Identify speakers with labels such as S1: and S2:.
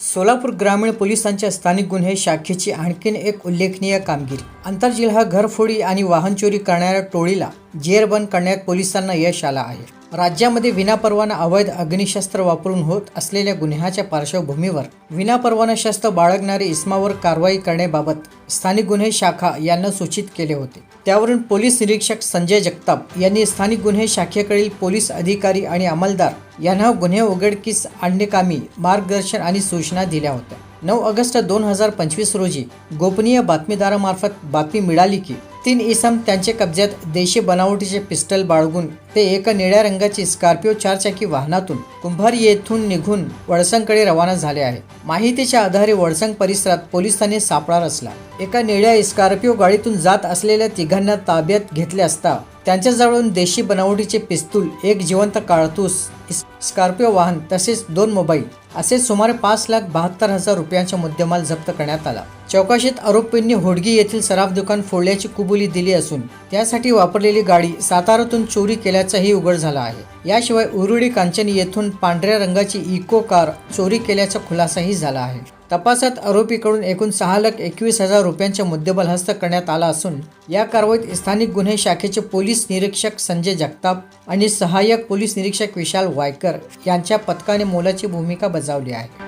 S1: सोलापूर ग्रामीण पोलिसांच्या स्थानिक गुन्हे शाखेची आणखीन एक उल्लेखनीय कामगिरी. आंतरजिल्हा घरफोडी आणि वाहन चोरी करणाऱ्या टोळीला जेरबंद करण्यात पोलिसांना यश आलं आहे. राज्यामध्ये विनापरवाना अवैध अग्निशस्त्र वापरून होत असलेल्या गुन्ह्याच्या पार्श्वभूमीवर विनापरवाना शस्त्र बाळगणारे इस्मावर कारवाई करण्याबाबत स्थानिक गुन्हे शाखा यांना सूचित केले होते. त्यावरून पोलीस निरीक्षक संजय जगताप यांनी स्थानिक गुन्हे शाखेकडील पोलीस अधिकारी आणि अंमलदार यांना गुन्हे उघडकीस आणणेकामी मार्गदर्शन आणि सूचना दिल्या होत्या. नऊ ऑगस्ट दोन हजार पंचवीस रोजी गोपनीय बातमीदारामार्फत बातमी मिळाली की तीन इसम त्यांच्या कब्ज्यात देशी बनावटीचे पिस्टल बाळगून ते एका निळ्या रंगाची स्कॉर्पिओ चारचाकी वाहनातून कुंभार येथून निघून वळसंगकडे रवाना झाले आहे. माहितीच्या आधारे वळसंग परिसरात पोलिसांनी सापळा रचला. एका निळ्या स्कॉर्पिओ गाडीतून जात असलेल्या तिघांना ताब्यात घेतले असता त्यांच्याजवळून देशी बनावटीचे पिस्तूल एक जिवंत काळतूस स्कॉर्पिओ वाहन तसेच दोन मोबाईल असे सुमारे पाच लाख बहात्तर हजार रुपयांचा मुद्देमाल जप्त करण्यात आला. चौकशीत आरोपींनी होडगी येथील सराफ दुकान फोडल्याची कुबुली दिली असून त्यासाठी वापरलेली गाडी सातारातून चोरी केल्याचंही उघड झालं आहे. याशिवाय उरुडी कांचन येथून पांढऱ्या रंगाची इको कार चोरी केल्याचा खुलासाही झाला आहे. तपासात आरोपीकडून एकूण सहा लाख एकवीस हजार रुपयांचे मुद्देबल हस्त करण्यात आला असून या कारवाईत स्थानिक गुन्हे शाखेचे पोलीस निरीक्षक संजय जगताप आणि सहाय्यक पोलीस निरीक्षक विशाल वायकर यांच्या पथकाने मोलाची भूमिका बजावली आहे.